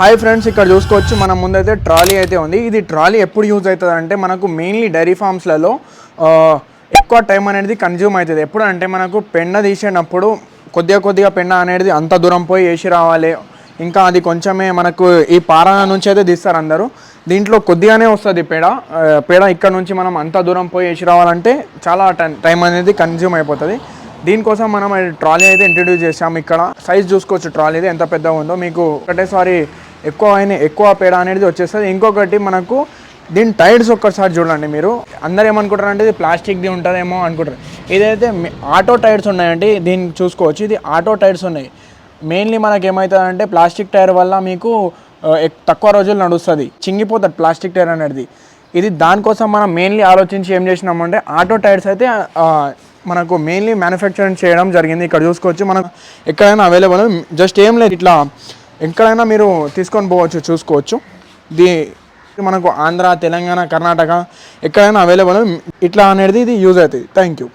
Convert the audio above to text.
Hi friends ఇక్కడ చూసుకోవచ్చు. మన ముందైతే ట్రాలీ అయితే ఉంది. ఇది ట్రాలీ ఎప్పుడు యూజ్ అవుతుంది అంటే మనకు మెయిన్లీ డైరీ ఫార్మ్స్లలో ఎక్కువ టైం అనేది కన్జ్యూమ్ అవుతుంది. ఎప్పుడు అంటే మనకు పెండ తీసేటప్పుడు కొద్దిగా కొద్దిగా పెండ అనేది అంత దూరం పోయి వేసి రావాలి. ఇంకా అది కొంచెమే మనకు ఈ పార నుంచి అయితే తీస్తారు అందరూ. దీంట్లో కొద్దిగానే వస్తుంది పేడ. పేడ ఇక్కడ నుంచి మనం అంత దూరం పోయి వేసి రావాలంటే చాలా టైం అనేది కన్జ్యూమ్ అయిపోతుంది. దీనికోసం మనం ట్రాలీ అయితే ఇంట్రడ్యూస్ చేసాము ఇక్కడ. సైజ్ చూసుకోవచ్చు ట్రాలీ ఎంత పెద్దగా ఉందో. మీకు ఒకటేసారి ఎక్కువ అయిన ఎక్కువ పేడ అనేది వచ్చేస్తుంది. ఇంకొకటి మనకు దీని టైర్స్ ఒక్కసారి చూడండి మీరు. అందరు ఏమనుకుంటారు అంటే ఇది ప్లాస్టిక్ది ఉంటుందేమో అనుకుంటారు. ఇదైతే ఆటో టైర్స్ ఉన్నాయండి. దీన్ని చూసుకోవచ్చు. ఇది ఆటో టైర్స్ ఉన్నాయి. మెయిన్లీ మనకి ఏమవుతుందంటే ప్లాస్టిక్ టైర్ వల్ల మీకు తక్కువ రోజులు నడుస్తుంది. చింగిపోతుంది ప్లాస్టిక్ టైర్ అనేది. ఇది దానికోసం మనం మెయిన్లీ ఆలోచించి ఏం చేసినామంటే ఆటో టైర్స్ అయితే మనకు మెయిన్లీ మ్యానుఫ్యాక్చరింగ్ చేయడం జరిగింది. ఇక్కడ చూసుకోవచ్చు. మనకు ఎక్కడైనా అవైలబుల్ జస్ట్ ఏం లేదు. ఇట్లా ఎక్కడైనా మీరు తీసుకొని పోవచ్చు చూసుకోవచ్చు. దీ మనకు ఆంధ్ర తెలంగాణ కర్ణాటక ఎక్కడైనా అవైలబుల్ ఇట్లా అనేది ఇది యూజ్ అవుతుంది. Thank you